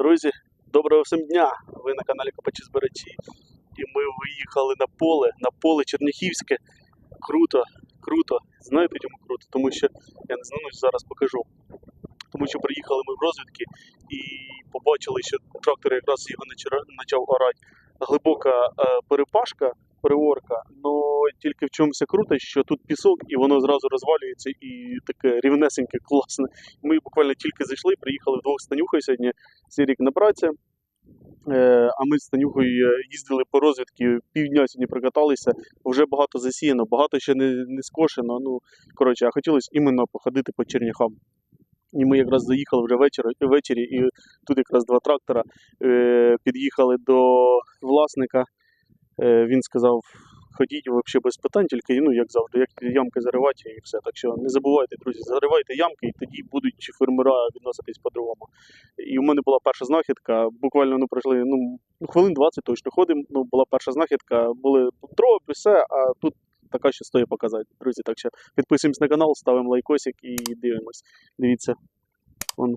Друзі, доброго всім дня! Ви на каналі Копачі Збирачі. І ми виїхали на поле, на поле Черніхівське. Круто, круто. Знаєте чому круто? Тому що я не знаю, зараз покажу. Тому що приїхали ми в розвідки і побачили, що трактор якраз його почав орати. Глибока е, перепашка, переорка, але тільки в чомусь круто, що тут пісок і воно зразу розвалюється і таке рівнесеньке, класне. Ми буквально тільки зайшли, приїхали вдвох з Танюхою сьогодні. Сірік на праці. Е, а ми з Танюхою е, їздили по розвідки, півдня сьогодні прокаталися. Вже багато засіяно, багато ще не, не скошено. Ну, коротше, а хотілося іменно походити по Черняхам. І ми якраз заїхали вже вечір, ввечері, і тут якраз два трактора е, під'їхали до власника. Е, він сказав, ходіть взагалі без питань, тільки ну, як завжди, як ямки заривати і все. Так що не забувайте, друзі, заривайте ямки, і тоді будуть фермера відноситись по-другому. І у мене була перша знахідка. Буквально ну, пройшли ну, ну, хвилин 20 точно ходимо. Ну, була перша знахідка, були дрова, все, а тут така ще стоїть показати. Друзі, так що підписуємось на канал, ставимо лайкосик і дивимось. Дивіться, он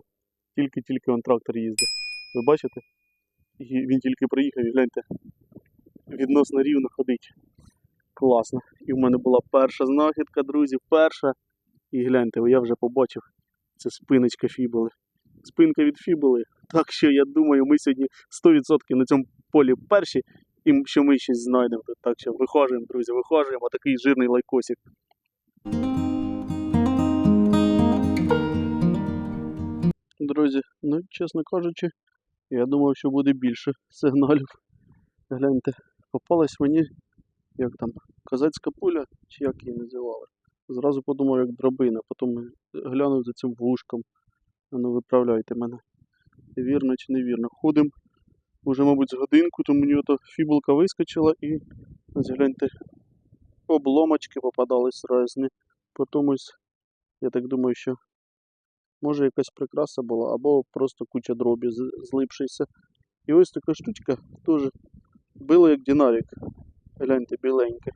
тільки-тільки он трактор їздить. Ви бачите? І він тільки приїхав, і гляньте, відносно рівно ходить. Класно. І в мене була перша знахідка, друзі, перша. І гляньте, я вже побачив. Це спиночка фібули. Спинка від фібули. Так що я думаю, ми сьогодні 100% на цьому полі перші, і що ми щось знайдемо. Так що вихожуємо, друзі, вихожуємо. Такий жирний лайкосик. Друзі, ну чесно кажучи, я думав, що буде більше сигналів. Гляньте, попалась мені, як там, козацька пуля, чи як її називали. Зразу подумав, як дробина, потім глянув за цим вушком. Ну виправляйте мене. Вірно чи невірно. Ходимо уже, мабуть, з годинку, то мені ото фібулка вискочила і ось обломочки попадались різні. Потім ось, я так думаю, що може якась прикраса була, або просто куча дробі злипшися. І ось така штучка теж било як динарик. Гляньте, біленьке.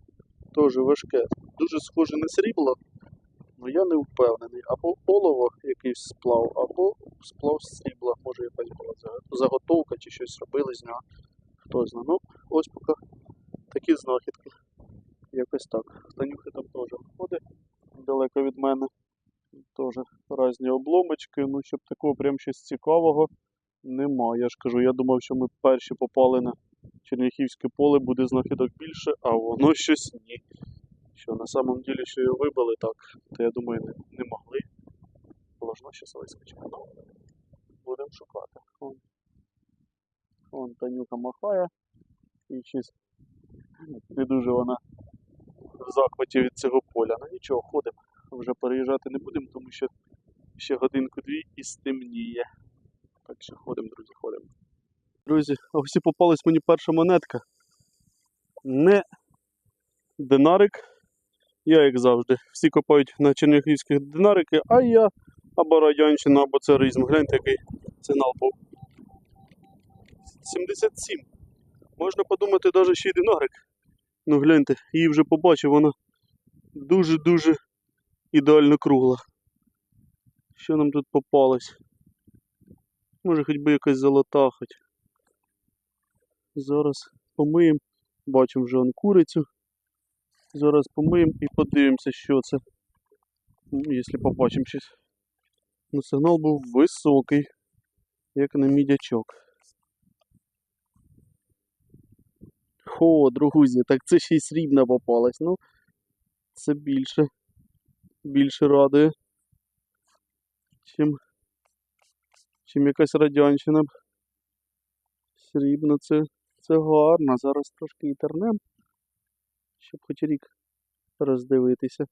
Теж важке. Дуже схоже на срібло, але я не впевнений. Або олово якийсь сплав, або сплав з срібла. Може якась була заготовка чи щось робили з нього. Хто знає. Ну, ось поки такі знахідки. Якось так. Танюха там теж ходить далеко від мене. Теж різні обломочки. Ну, щоб такого прям щось цікавого нема. Я ж кажу, я думав, що ми перші попали на Черняхівське поле, буде знахідок більше, а воно щось ні. Що на самом ділі, що його вибили так, то я думаю, не, не могли. Должно щось вискочити. Ну, будемо шукати. Вон, вон Танюка махає і щось не дуже вона в захваті від цього поля. Ну нічого, ходимо. Вже переїжджати не будемо, тому що ще годинку-дві і стемніє. Так що ходимо, друзі, ходимо. Друзі, а ось і попалась мені перша монетка. Не динарик. Я, як завжди, всі копають на черняхівських динарики, а я або радянщина, або царизм. Гляньте, який сигнал був. 77. Можна подумати, навіть ще й динарик. Ну гляньте, її вже побачив, вона дуже-дуже ідеально кругла. Що нам тут попалось? Може хоч би якась золота хоч. Зараз помиємо. Бачимо вже он курицю. Зараз помиємо і подивимося, що це. Ну, Якщо побачимо щось. Ну, сигнал був високий, як на мідячок. Хо, друзі, так це ще й срібна попалась. Ну, це більше. Більше радує. Чим, чим якась радянщина. Срібно це, це гарно. Зараз трошки і тернем, щоб хоч рік роздивитися.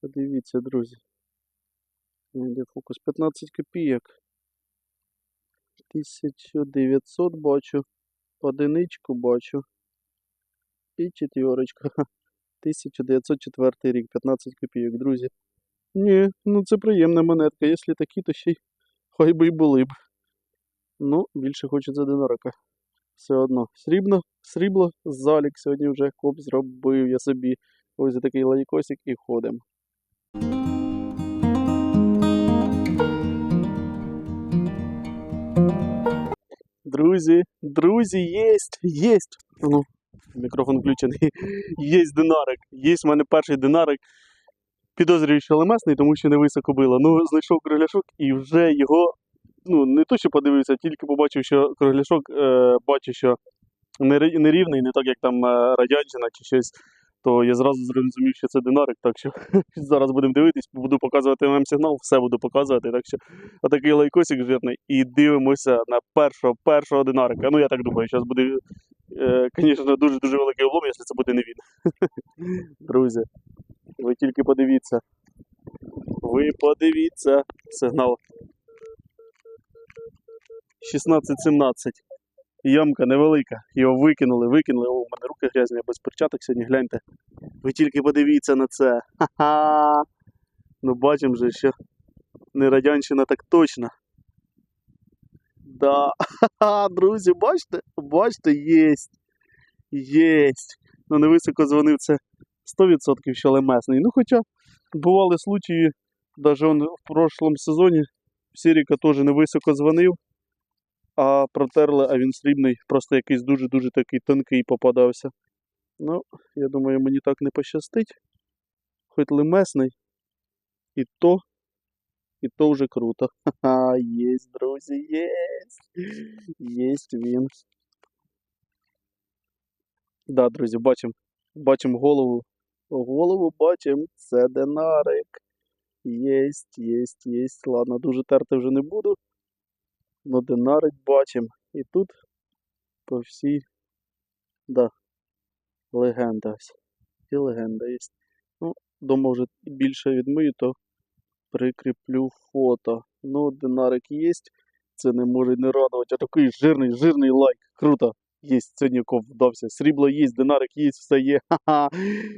Подивіться, друзі. Йде фокус 15 копійок. 1900 бачу. Одиничку бачу. І четверочка. 1904 рік, 15 копійок, друзі. Ні, ну це приємна монетка. Якщо такі, то ще й хай би й були б. Ну, більше хочеться динарика. Все одно. Срібно, срібло, залік сьогодні вже коп зробив я собі. Ось такий лайкосик і ходимо. Друзі, друзі, єсть, єсть. Ну, мікрофон включений. Єсть динарик. Єсть в мене перший динарик. Підозрюю, що лемесний, тому що не високо било. Ну, знайшов кругляшок і вже його, ну, не то, що подивився, тільки побачив, що кругляшок, е, бачу, що нерівний, не так, як там е, радянщина чи щось. То я зразу зрозумів, що це динарик, так що зараз будемо дивитись, буду показувати вам сигнал, все буду показувати. Так що отакий лайкосик жирний. І дивимося на першого першого динарика. Ну я так думаю, зараз буде, е, звісно, дуже-дуже великий облом, якщо це буде не він. Друзі, ви тільки подивіться. Ви подивіться. Сигнал 16-17. Ямка невелика. Його викинули, викинули. О, у мене руки грязні, я без перчаток сьогодні, гляньте. Ви тільки подивіться на це. Ха-ха. Ну бачимо же, що не радянщина так точно. Да. Ха-ха, друзі, бачите? Бачите, єсть. Єсть. Ну не високо дзвонив це 100% що лемесний. Ну хоча бували случаї, навіть в прошлому сезоні Сіріка теж не високо дзвонив, а протерли, а він срібний, просто якийсь дуже-дуже такий тонкий попадався. Ну, я думаю, мені так не пощастить. Хоч лемесний, і то, і то вже круто. Ха-ха, єсть, друзі, єсть. Єсть він. Да, друзі, бачимо. Бачимо голову. Голову бачимо. Це динарик. Єсть, єсть, єсть. Ладно, дуже терти вже не буду. Но динарик бачимо. І тут по всій. Да. Легенда. І легенда є. Ну, дома вже більше відмию, то прикріплю фото. Ну, динарик є. Це не може не радувати. А такий жирний, жирний лайк. Круто. Є сьогодні ков вдався. Срібло є, динарик є, все є. Ха-ха.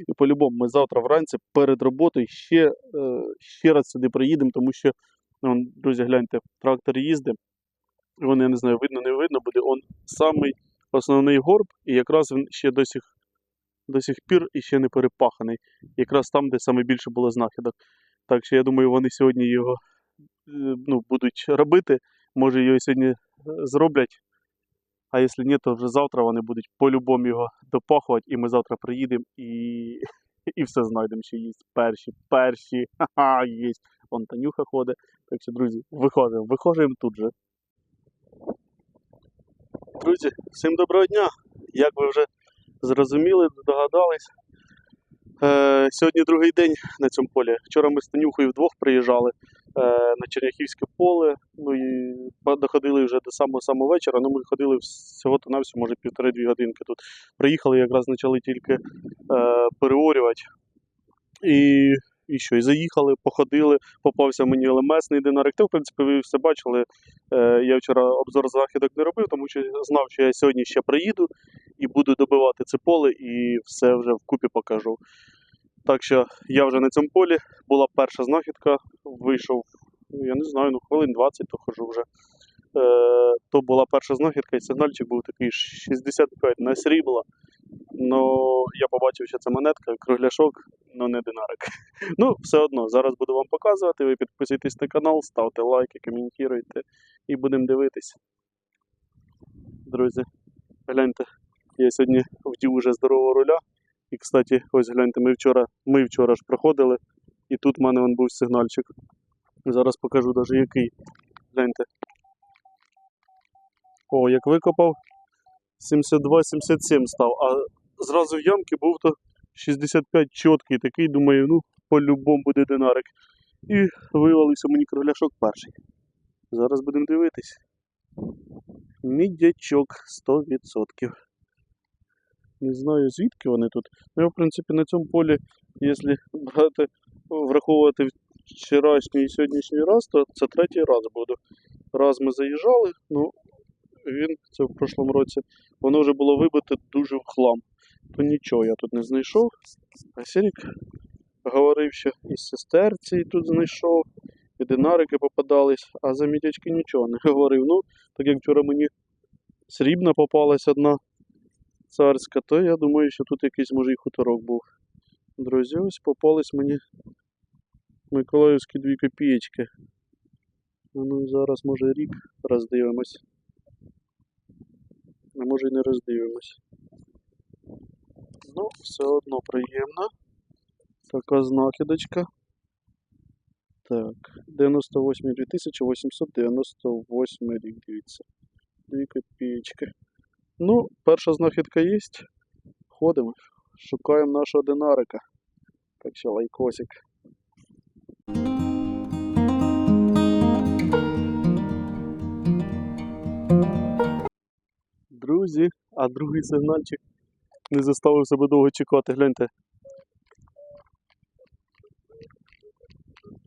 І по-любому ми завтра вранці перед роботою ще, е, ще раз сюди приїдемо, тому що, ну, друзі, гляньте, трактор їздить. І Вон, я не знаю, видно, не видно буде. Он самий основний горб, і якраз він ще до сих, до сих пір і ще не перепаханий. Якраз там, де саме більше було знахідок. Так що я думаю, вони сьогодні його е, ну, будуть робити. Може його сьогодні е, зроблять. А якщо ні, то вже завтра вони будуть по-любому його допахувати, і ми завтра приїдемо і, і все знайдемо, що є перші, перші, ха-ха, є. Вон Танюха ходить. Так що, друзі, виходимо, виходимо тут же. Друзі, всім доброго дня! Як ви вже зрозуміли, догадались. Е, сьогодні другий день на цьому полі. Вчора ми з Танюхою вдвох приїжджали е, на Черняхівське поле. Ну і доходили вже до самого самого вечора. Ну ми ходили всього-то навсього, може півтори-дві годинки тут. Приїхали, якраз почали тільки е, переорювати. І, і що? І заїхали, походили, попався мені лемесний динарик. Та, в принципі, ви все бачили. Е, я вчора обзор західок не робив, тому що знав, що я сьогодні ще приїду і буду добивати це поле, і все вже вкупі покажу. Так що я вже на цьому полі була перша знахідка, вийшов, я не знаю, ну хвилин 20 то хожу вже. Е, то була перша знахідка, і сигнальчик був такий 65 на срібло. Ну, я побачив, що це монетка, кругляшок, ну не динарик. Ну, все одно, зараз буду вам показувати. Ви підписуйтесь на канал, ставте лайки, коментуйте і будемо дивитись. Друзі, гляньте, я сьогодні вдів уже здорового руля. І, кстати, ось гляньте, ми вчора, ми вчора ж проходили, і тут в мене вон був сигнальчик. Зараз покажу навіть який. Гляньте. О, як викопав, 72-77 став, а зразу в ямки був то 65 чіткий, такий, думаю, ну, по-любому буде динарик. І вивалився мені кругляшок перший. Зараз будемо дивитись. Мідячок 100%. Не знаю звідки вони тут. Ну, я, в принципі, на цьому полі, якщо брати, враховувати вчорашній і сьогоднішній раз, то це третій раз буду. Раз ми заїжджали, ну він це в прошлому році, воно вже було вибите дуже в хлам. То нічого я тут не знайшов. А Сірік говорив, що і сестерці тут знайшов, і динарики попадались, а за мідячки нічого не говорив. Ну, так як вчора мені срібна попалась одна царська, то я думаю, що тут якийсь може і хуторок був. Друзі, ось попались мені Миколаївські дві копієчки. Ну зараз може рік роздивимось. А може і не роздивимось. Ну, все одно приємно. Така знахідочка. Так, 98 2898 рік, дивіться. Дві копійки. Ну, перша знахідка є. Ходимо, шукаємо нашого динарика. Так що лайкосик. Друзі, а другий сигнальчик не заставив себе довго чекати. Гляньте.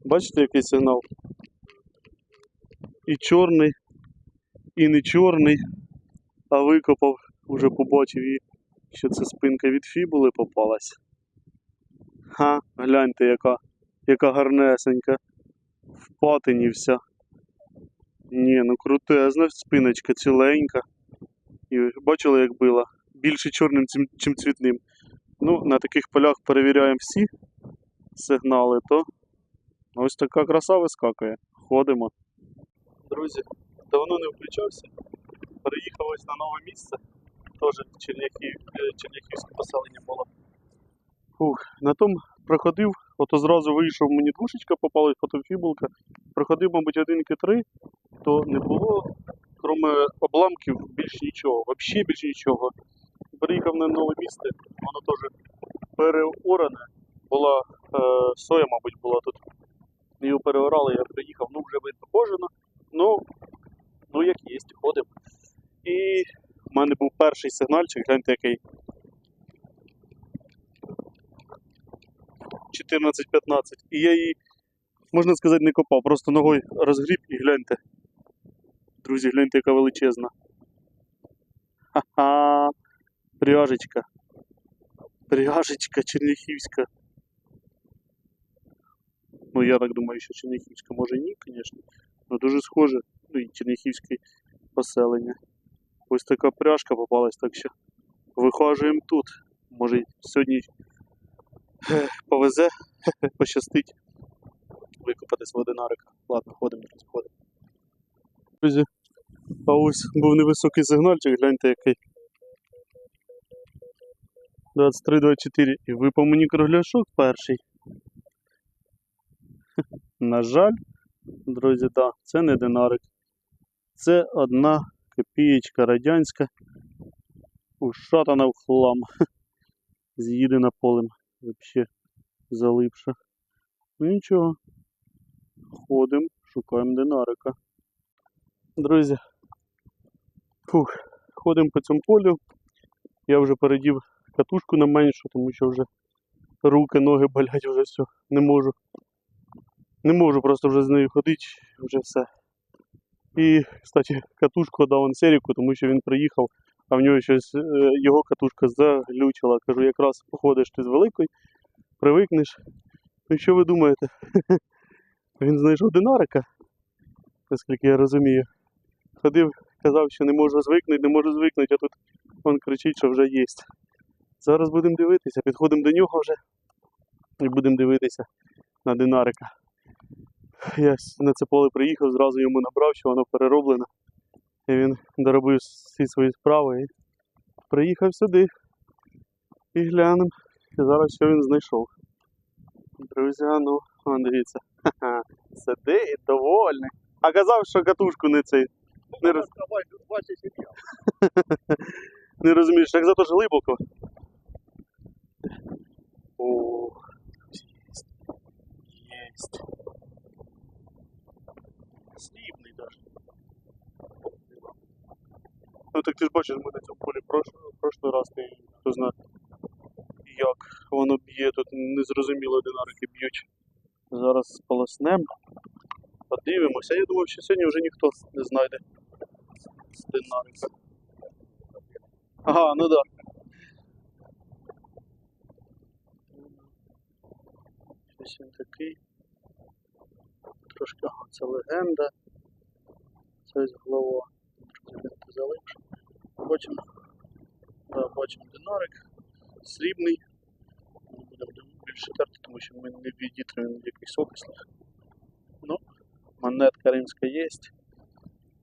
Бачите, який сигнал? І чорний, і не чорний, а викопав, уже побачив її, що це спинка від фібули попалась. Ха, гляньте, яка, яка гарнесенька. В патині вся. Ні, ну крутезна спиночка, ціленька. І бачили, як била? Більше чорним, чим, цвітним. Ну, на таких полях перевіряємо всі сигнали, то ось така краса вискакує. Ходимо. Друзі, давно не включався. Переїхав ось на нове місце. Теж Черняхів, е, Черняхівське поселення було. Фух, на тому проходив, ото зразу вийшов мені двушечка, попалась потім фібулка. Проходив, мабуть, годинки три, то не було, крім обламків, більш нічого. Взагалі більш нічого. Приїхав на нове місце, воно теж переоране. Була е, соя, мабуть, була тут. Її переорали, я приїхав, ну вже видно кожено. Ну, ну як є, ходимо. І в мене був перший сигнальчик, гляньте який. 14-15. І я її, можна сказати, не копав, просто ногою розгріб і гляньте. Друзі, гляньте, яка величезна. Ха-ха. Пряжечка. Пряжечка черняхівська. Ну, я так думаю, що черняхівська може ні, звісно. Ну дуже схоже. Ну і черняхівське поселення. Ось така пряжка попалась, так що вихажуємо тут. Може сьогодні ех, повезе, пощастить викопати свого динарика. Ладно, ходимо, ходимо. Друзі, а ось був невисокий сигнальчик, гляньте який. 23-24. І випав мені кругляшок перший. На жаль, друзі, да, це не динарик. Це одна копієчка радянська, ушатана в хлам. З'їдена полем. Взагалі залипша. Ну нічого. Ходимо, шукаємо динарика. Друзі. Фух, ходимо по цьому полю. Я вже передів катушку на меншу, тому що вже руки, ноги болять, вже все. Не можу. Не можу просто вже з нею ходити, вже все. І, кстати, катушку дав он Серіку, тому що він приїхав, а в нього щось е, його катушка заглючила. Кажу, якраз походиш ти з великою, привикнеш. Ну що ви думаєте? Він знайшов динарика, наскільки я розумію. Ходив, казав, що не можу звикнути, не можу звикнути, а тут він кричить, що вже є. Зараз будемо дивитися, підходимо до нього вже і будемо дивитися на динарика. Я на це поле приїхав, зразу йому набрав, що воно перероблено. І він доробив всі свої справи і приїхав сюди. І глянемо. І зараз що він знайшов. Друзі, ну, дивіться. Ха-ха. Сидить довольний. А казав, що катушку не цей. Не, роз... не розумієш, як зато ж глибоко. О, єсть. Єсть. Слівний даже. Ну так ти ж бачиш, ми на цьому полі прошлий, прошлий раз ти хто знає, як воно б'є, тут незрозуміло динарики б'ють. Зараз сполоснем, подивимося. Я думав, що сьогодні вже ніхто не знайде динарика. Ага, ну. Да. Щось він такий. Трошки, ага, це легенда. Це ось голова. Трошки він залипше. Бачимо. Да, бачимо динарик. Срібний. Будемо більше терти, тому що ми не відітруємо якийсь окислив. Ну, монетка римська є.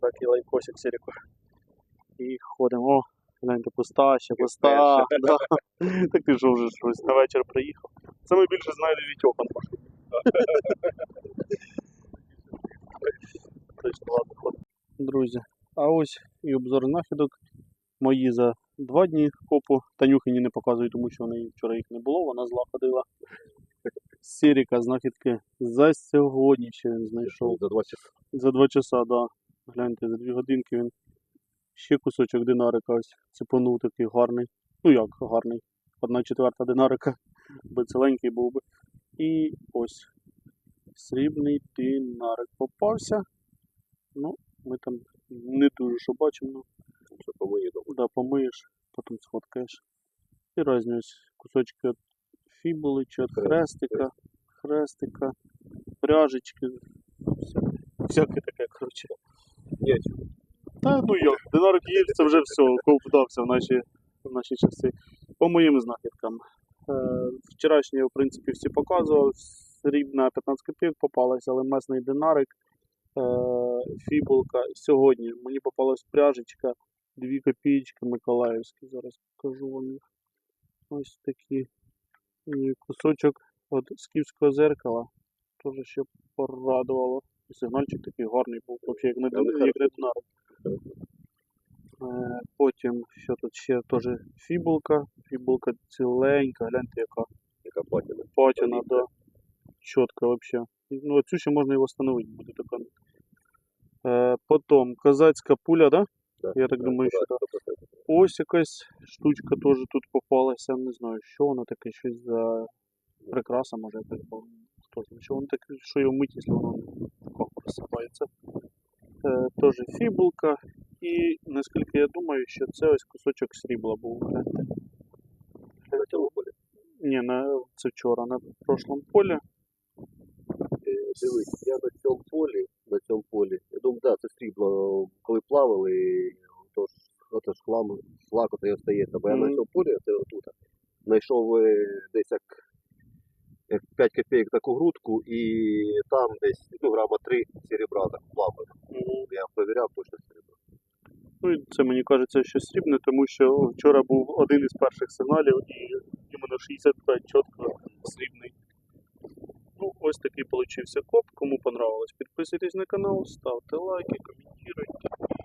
Так і лайкосик сіріко. І ходимо. О, Гляньте, пуста, ще пуста. Да. Так ти що вже щось на вечір приїхав. Саме більше знайде Вітьохан. Точно, ладно, ходимо. Друзі, а ось і обзор знахідок. Мої за два дні копу. Танюхині не показую, тому що неї вчора їх не було, вона зла ходила. Сіріка знахідки за сьогодні ще він знайшов. За два часа. За два часа, да. Гляньте, за дві годинки він ще кусочок динарика ось цепанув такий гарний. Ну як гарний. Одна четверта динарика, би ціленький був би. І ось срібний динарик попався. Ну, ми там не дуже що бачимо. Ну, Що помиє дома. да, помиєш, потім сфоткаєш. І різні ось кусочки від фібули чи від хрестика, хрестика, пряжечки, всяке, всяке таке, коротше. Ні, Та ну як, динарик є, це вже все, вдався в наші, в наші часи. По моїм знахідкам. Е, вчорашні, в принципі, всі показував. Срібна 15 копійок попалась, але месний динарик, е, фібулка. Сьогодні мені попалась пряжечка, 2 копійки Миколаївські. Зараз покажу вам їх. Ось такі. І кусочок від скіфського зеркала. Теж ще порадувало. І Сигнальчик такий гарний був, взагалі, як не як на динарик. Е, Потім, що тут ще теж фібулка. Фібулка ціленька, гляньте, яка яка патіна. патіна, да. Чітко вообще. Ну, цю ще можна і встановити буде така. Е, потім козацька пуля, да? Да, Я так да, думаю, да, що так. сто. Ось якась штучка теж тут попалася. Не знаю, що воно таке, щось за прикраса, може якась, бо хто знає, що воно таке, що його мить, якщо воно так розсипається. Е, теж фібулка. І наскільки я думаю, що це ось кусочок срібла був. гляньте. На цьому полі. Ні, на, це вчора на прошлому полі. Е, Дивись, я на цьому полі, на цьому полі. Я думаю, да, це срібло, коли плавали, то ж, ото ж хлам, шлак ото і остається. Бо я на цьому полі, це отут, знайшов е, десь як 5 копійок таку грудку, і там десь ну, грама 3 серебра так плавали. Я перевіряв точно серебро. Ну, і це мені кажеться, що срібне, тому що вчора був один із перших сигналів і іменно 65 чітко срібний. Ну, ось такий получився коп. Кому понравилось, підписуйтесь на канал, ставте лайки, коментуйте.